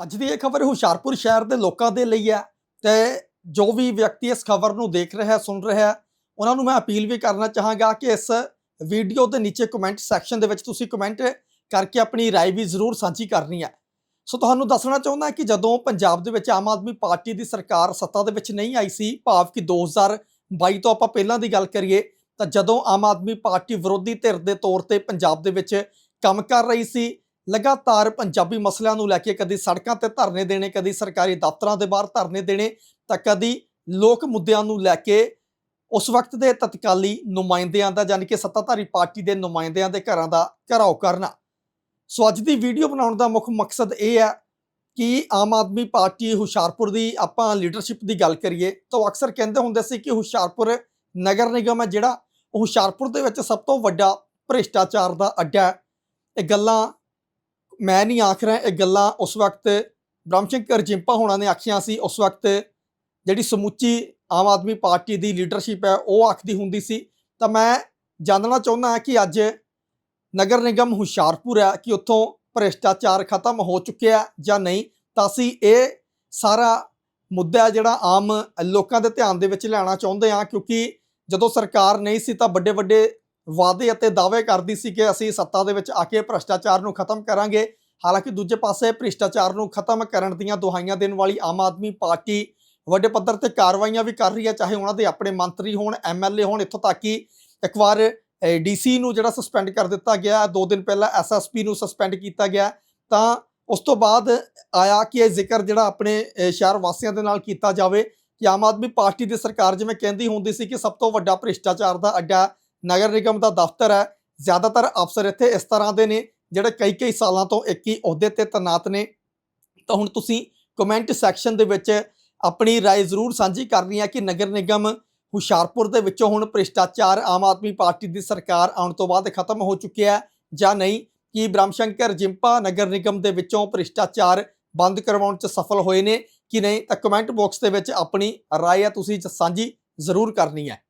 ਅੱਜ ਦੀ ਇਹ ਖਬਰ ਹੁਸ਼ਿਆਰਪੁਰ ਸ਼ਹਿਰ ਦੇ ਲੋਕਾਂ ਦੇ ਲਈ ਹੈ ਤੇ ਜੋ ਵੀ ਵਿਅਕਤੀ ਇਸ ਖਬਰ ਨੂੰ ਦੇਖ ਰਿਹਾ ਹੈ ਸੁਣ ਰਿਹਾ ਹੈ, ਉਹਨਾਂ ਨੂੰ ਮੈਂ ਅਪੀਲ ਵੀ ਕਰਨਾ ਚਾਹਾਂਗਾ ਕਿ ਇਸ ਵੀਡੀਓ ਦੇ ਨੀਚੇ ਕਮੈਂਟ ਸੈਕਸ਼ਨ ਦੇ ਵਿੱਚ ਤੁਸੀਂ ਕਮੈਂਟ ਕਰਕੇ ਆਪਣੀ ਰਾਏ ਵੀ ਜ਼ਰੂਰ ਸਾਂਝੀ ਕਰਨੀ ਹੈ। ਸੋ ਤੁਹਾਨੂੰ ਦੱਸਣਾ ਚਾਹੁੰਦਾ ਕਿ ਜਦੋਂ ਪੰਜਾਬ ਦੇ ਵਿੱਚ ਆਮ ਆਦਮੀ ਪਾਰਟੀ ਦੀ ਸਰਕਾਰ ਸੱਤਾ ਦੇ ਵਿੱਚ ਨਹੀਂ ਆਈ ਸੀ, ਭਾਵ ਕਿ 2022 ਤੋਂ ਆਪਾਂ ਪਹਿਲਾਂ ਦੀ ਗੱਲ ਕਰੀਏ, ਤਾਂ ਜਦੋਂ ਆਮ ਆਦਮੀ ਪਾਰਟੀ ਵਿਰੋਧੀ ਧਿਰ ਦੇ ਤੌਰ ਤੇ ਪੰਜਾਬ ਦੇ ਵਿੱਚ ਕੰਮ ਕਰ ਰਹੀ ਸੀ ਲਗਾਤਾਰ ਪੰਜਾਬੀ ਮਸਲਿਆਂ ਨੂੰ ਲੈ ਕੇ ਕਦੀ ਸੜਕਾਂ ਤੇ ਧਰਨੇ ਦੇਣੇ, ਕਦੀ ਸਰਕਾਰੀ ਦਫ਼ਤਰਾਂ ਦੇ ਬਾਹਰ ਧਰਨੇ ਦੇਣੇ, ਤਾਂ ਕਦੀ ਲੋਕ ਮੁੱਦਿਆਂ ਨੂੰ ਲੈ ਕੇ ਉਸ ਵਕਤ ਦੇ ਤਤਕਾਲੀ ਨੁਮਾਇੰਦਿਆਂ ਦਾ ਯਾਨੀ ਕਿ ਸੱਤਾਧਾਰੀ ਪਾਰਟੀ ਦੇ ਨੁਮਾਇੰਦਿਆਂ ਦੇ ਘਰਾਂ ਦਾ ਘਰਾਓ ਕਰਨਾ। ਸੋ ਅੱਜ ਦੀ ਵੀਡੀਓ ਬਣਾਉਣ ਦਾ ਮੁੱਖ ਮਕਸਦ ਇਹ ਹੈ ਕਿ ਆਮ ਆਦਮੀ ਪਾਰਟੀ ਹੁਸ਼ਿਆਰਪੁਰ ਦੀ ਆਪਾਂ ਲੀਡਰਸ਼ਿਪ ਦੀ ਗੱਲ ਕਰੀਏ, ਤਾਂ ਉਹ ਅਕਸਰ ਕਹਿੰਦੇ ਹੁੰਦੇ ਸੀ ਕਿ ਹੁਸ਼ਿਆਰਪੁਰ ਨਗਰ ਨਿਗਮ ਹੈ ਜਿਹੜਾ, ਉਹ ਹੁਸ਼ਿਆਰਪੁਰ ਦੇ ਵਿੱਚ ਸਭ ਤੋਂ ਵੱਡਾ ਭ੍ਰਿਸ਼ਟਾਚਾਰ ਦਾ ਅੱਡਾ ਹੈ। ਇਹ ਗੱਲਾਂ ਮੈਂ ਨਹੀਂ ਆਖ ਰਿਹਾ ਇਹ ਗੱਲਾਂ ਉਸ ਵਕਤ ਬ੍ਰਹਮਸ਼ੰਕਰ ਜਿੰਪਾ ਹੋਣਾ ਨੇ ਆਖੀਆਂ ਸੀ, ਉਸ ਵਕਤ ਜਿਹੜੀ ਸਮੁੱਚੀ ਆਮ ਆਦਮੀ ਪਾਰਟੀ ਦੀ ਲੀਡਰਸ਼ਿਪ ਹੈ, ਉਹ ਆਖਦੀ ਹੁੰਦੀ ਸੀ। ਤਾਂ ਮੈਂ ਜਾਣਨਾ ਚਾਹੁੰਦਾ ਹਾਂ ਕਿ ਅੱਜ ਨਗਰ ਨਿਗਮ ਹੁਸ਼ਿਆਰਪੁਰ ਹੈ ਕਿ ਉੱਥੋਂ ਭ੍ਰਿਸ਼ਟਾਚਾਰ ਖਤਮ ਹੋ ਚੁੱਕਿਆ ਜਾਂ ਨਹੀਂ, ਤਾਂ ਅਸੀਂ ਇਹ ਸਾਰਾ ਮੁੱਦਾ ਜਿਹੜਾ ਆਮ ਲੋਕਾਂ ਦੇ ਧਿਆਨ ਦੇ ਵਿੱਚ ਲਿਆਉਣਾ ਚਾਹੁੰਦੇ ਹਾਂ, ਕਿਉਂਕਿ ਜਦੋਂ ਸਰਕਾਰ ਨਹੀਂ ਸੀ ਤਾਂ ਵੱਡੇ ਵੱਡੇ ਵਾਅਦੇ ਅਤੇ ਦਾਅਵੇ ਕਰਦੀ ਸੀ ਕਿ ਅਸੀਂ ਸੱਤਾ ਦੇ ਵਿੱਚ ਆ ਕੇ ਭ੍ਰਿਸ਼ਟਾਚਾਰ ਨੂੰ ਖਤਮ ਕਰਾਂਗੇ। ਹਾਲਾਂਕਿ ਦੂਜੇ ਪਾਸੇ ਭ੍ਰਿਸ਼ਟਾਚਾਰ ਨੂੰ ਖਤਮ ਕਰਨ ਦੀਆਂ ਦੁਹਾਈਆਂ ਦੇਣ ਵਾਲੀ ਆਮ ਆਦਮੀ ਪਾਰਟੀ ਵੱਡੇ ਪੱਧਰ ਤੇ ਕਾਰਵਾਈਆਂ ਵੀ ਕਰ ਰਹੀ ਹੈ, ਚਾਹੇ ਉਹਨਾਂ ਦੇ ਆਪਣੇ ਮੰਤਰੀ ਹੋਣ ਐਮਐਲਏ ਹੋਣ, ਇੱਥੋਂ ਤੱਕ ਕਿ ਇੱਕ ਵਾਰ ਡੀਸੀ ਨੂੰ ਜਿਹੜਾ ਸਸਪੈਂਡ ਕਰ ਦਿੱਤਾ ਗਿਆ, ਦੋ ਦਿਨ ਪਹਿਲਾਂ ਐਸਐਸਪੀ ਨੂੰ ਸਸਪੈਂਡ ਕੀਤਾ ਗਿਆ, ਤਾਂ ਉਸ ਤੋਂ ਬਾਅਦ ਆਇਆ ਕਿ ਇਹ ਜ਼ਿਕਰ ਜਿਹੜਾ ਆਪਣੇ ਸ਼ਹਿਰ ਵਾਸੀਆਂ ਦੇ ਨਾਲ ਕੀਤਾ ਜਾਵੇ ਕਿ ਆਮ ਆਦਮੀ ਪਾਰਟੀ ਦੀ ਸਰਕਾਰ ਜਿਵੇਂ ਕਹਿੰਦੀ ਹੁੰਦੀ ਸੀ ਕਿ ਸਭ ਤੋਂ ਵੱਡਾ ਭ੍ਰਿਸ਼ਟਾਚਾਰ ਦਾ ਅੱਡਾ ਨਗਰ ਨਿਗਮ ਦਾ ਦਫ਼ਤਰ ਹੈ ਜ਼ਿਆਦਾਤਰ ਅਫਸਰ ਇੱਥੇ ਇਸ ਤਰ੍ਹਾਂ ਦੇ ਨੇ ਜਿਹੜੇ ਕਈ ਕਈ ਸਾਲਾਂ ਤੋਂ ਇੱਕ ਹੀ ਅਹੁਦੇ ਤੇ ਤੈਨਾਤ ਨੇ ਤਾਂ ਹੁਣ ਤੁਸੀਂ ਕਮੈਂਟ ਸੈਕਸ਼ਨ ਦੇ ਵਿੱਚ ਆਪਣੀ رائے ਜ਼ਰੂਰ ਸਾਂਝੀ ਕਰਨੀ ਹੈ ਕਿ ਨਗਰ ਨਿਗਮ ਹੁਸ਼ਿਆਰਪੁਰ ਦੇ ਵਿੱਚੋਂ ਹੁਣ ਭ੍ਰਿਸ਼ਟਾਚਾਰ ਆਮ ਆਦਮੀ ਪਾਰਟੀ ਦੀ ਸਰਕਾਰ ਆਉਣ ਤੋਂ ਬਾਅਦ ਖਤਮ ਹੋ ਚੁੱਕਿਆ ਹੈ ਜਾਂ ਨਹੀਂ ਕੀ ਬ੍ਰਹਮਸ਼ੰਕਰ ਜਿੰਪਾ ਨਗਰ ਨਿਗਮ ਦੇ ਵਿੱਚੋਂ ਭ੍ਰਿਸ਼ਟਾਚਾਰ ਬੰਦ ਕਰਵਾਉਣ 'ਚ ਸਫਲ ਹੋਏ ਨੇ ਕਿ ਨਹੀਂ ਤਾਂ ਕਮੈਂਟ ਬਾਕਸ ਦੇ ਵਿੱਚ ਆਪਣੀ رائے ਹੈ ਤੁਸੀਂ ਸਾਂਝੀ ਜ਼ਰੂਰ ਕਰਨੀ ਹੈ